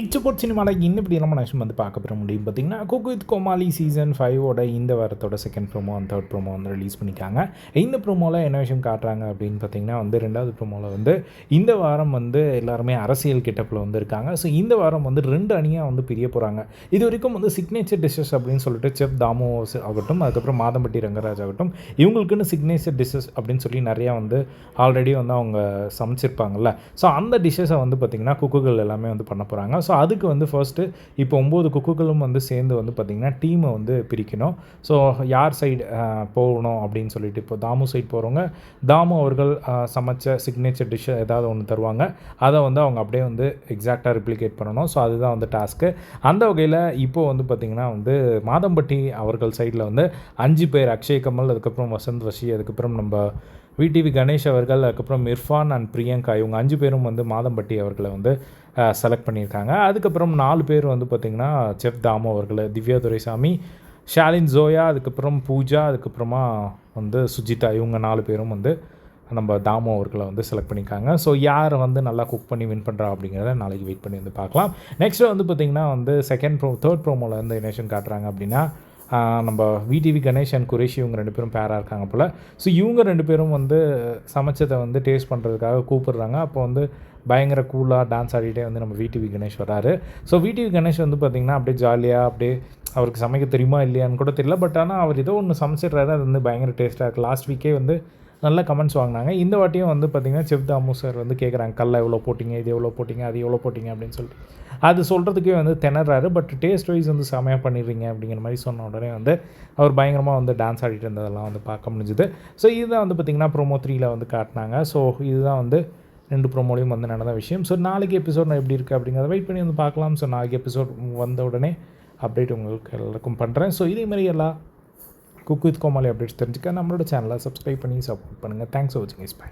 இச்சப்போட் சினிமாவில் இன்னும் இப்படி நம்ம நிமிஷம் வந்து பார்க்க பெற முடியும். பார்த்திங்கன்னா குக் வித் கோமாளி சீசன் ஃபைவோட இந்த வாரத்தோட second promo and third promo வந்து ரிலீஸ் பண்ணிக்காங்க இந்த ப்ரோமோவில் என்ன விஷயம் காட்டுறாங்க அப்படின்னு பார்த்தீங்கன்னா வந்து ரெண்டாவது ப்ரோமோவில் வந்து இந்த வாரம் வந்து எல்லாருமே அரசியல் கிட்டப்பில் வந்து இருக்காங்க. ஸோ இந்த வாரம் வந்து ரெண்டு அணியாக வந்து பிரிய போகிறாங்க இது வரைக்கும் வந்து சிக்னேச்சர் டிஷ்ஷஸ் அப்படின்னு சொல்லிட்டு செஃப் தாமோ ஆகட்டும் அதுக்கப்புறம் மாதம்பட்டி ரங்கராஜ் ஆகட்டும் இவங்களுக்குன்னு சிக்னேச்சர் டிஷ்ஷஸ் அப்படின்னு சொல்லி நிறையா வந்து ஆல்ரெடி வந்து அவங்க சமைச்சிருப்பாங்கல்ல. ஸோ அந்த டிஷ்ஷஸை வந்து பார்த்திங்கன்னா குக்குகள் எல்லாமே வந்து பண்ண போகிறாங்க ஸோ அதுக்கு வந்து ஃபர்ஸ்ட்டு இப்போ ஒம்பது குக்குகளும் வந்து சேர்ந்து வந்து பார்த்திங்கன்னா டீமை வந்து பிரிக்கணும். ஸோ யார் சைடு போகணும் அப்படின்னு சொல்லிட்டு இப்போ தாமு சைடு போகிறவங்க தாமு அவர்கள் சமைச்ச சிக்னேச்சர் டிஷ்ஷை ஏதாவது ஒன்று தருவாங்க. அதை வந்து அவங்க அப்படியே வந்து எக்ஸாக்டாக ரிப்ளிகேட் பண்ணணும். ஸோ அதுதான் வந்து டாஸ்க்கு அந்த வகையில் இப்போ வந்து பார்த்திங்கன்னா வந்து மாதம்பட்டி அவர்கள் சைடில் வந்து அஞ்சு பேர் அக்ஷய் கமல் அதுக்கப்புறம் வசந்த் வஷி அதுக்கப்புறம் நம்ம விடிவி கணேஷ் அவர்கள் அதுக்கப்புறம் இர்ஃபான் அண்ட் பிரியங்கா இவங்க அஞ்சு பேரும் வந்து மாதம்பட்டி அவர்களை வந்து செலக்ட் பண்ணியிருக்காங்க. அதுக்கப்புறம் நாலு பேர் வந்து பார்த்திங்கன்னா செஃப் தாமு அவர்கள் திவ்யா துரைசாமி ஷாலின் ஜோயா அதுக்கப்புறம் பூஜா அதுக்கப்புறமா வந்து சுஜிதா இவங்க நாலு பேரும் வந்து நம்ம தாமு அவர்களை வந்து செலக்ட் பண்ணியிருக்காங்க. ஸோ யார் வந்து நல்லா குக் பண்ணி வின் பண்ணுறா அப்படிங்கிறத நாளைக்கு வெயிட் பண்ணி வந்து பார்க்கலாம். நெக்ஸ்ட்டு வந்து பார்த்திங்கன்னா வந்து செகண்ட் ப்ரோ தேர்ட் ப்ரோமோவில் வந்து என்ன காட்டுறாங்க அப்படின்னா நம்ம விடிவி கணேஷ் அண்ட் குரேஷி இவங்க ரெண்டு பேரும் பேராக இருக்காங்க போல். ஸோ இவங்க ரெண்டு பேரும் வந்து சமைச்சதை வந்து டேஸ்ட் பண்ணுறதுக்காக கூப்பிடுறாங்க. அப்போ வந்து பயங்கர கூலாக டான்ஸ் ஆடிட்டே வந்து நம்ம விடிவி கணேஷ் வராரு. ஸோ விடிவி கணேஷ் வந்து பார்த்திங்கன்னா அப்படியே ஜாலியாக அப்படியே அவருக்கு சமைக்க தெரியுமா இல்லையான்னு கூட தெரியல. பட் ஆனால் அவர் ஏதோ ஒன்று சமைச்சிடுறாரு. அது வந்து பயங்கர டேஸ்ட்டாக இருக்குது லாஸ்ட் வீக்கே வந்து நல்ல கமெண்ட்ஸ் வாங்கினாங்க. இந்த வாட்டியும் வந்து பார்த்திங்கன்னா செஃப் சார் வந்து கேட்குறாங்க கல்லை எவ்வளோ போட்டிங்க? இது எவ்வளோ போட்டிங்க? அது எவ்வளோ போட்டிங்க? அப்படின்னு சொல்லிட்டு. அது சொல்கிறதுக்கே வந்து திணறாரு. பட் டேஸ்ட் வைஸ் வந்து செமையாக பண்ணிடுறீங்க அப்படிங்கிற மாதிரி சொன்ன உடனே வந்து அவர் பயங்கரமாக வந்து டான்ஸ் ஆடிட்டு இருந்ததெல்லாம் வந்து பார்க்க முடிஞ்சுது. ஸோ இதுதான் வந்து பார்த்திங்கன்னா ப்ரோமோ த்ரீயில் வந்து காட்டினாங்க. ஸோ இதுதான் வந்து ரெண்டு ப்ரோமோலையும் வந்து நடந்த விஷயம். ஸோ நாளைக்கு எபிசோட் நான் எப்படி இருக்குது அப்படிங்கிறத வெயிட் பண்ணி வந்து பார்க்கலாம். ஸோ நாளைக்கு எபிசோட் வந்த உடனே அப்டேட் உங்களுக்கு எல்லாருக்கும் பண்ணுறேன் ஸோ இதே மாதிரி எல்லா குக் வித் கோமாளி அப்டேட்ஸ் தெரிஞ்சுக்க நம்மளோட சேனலை சப்ஸ்கிரைப் பண்ணி சப்போர்ட் பண்ணுங்கள் தேங்க்ஸ் ஃபார் வாட்சிங் இஸ் பை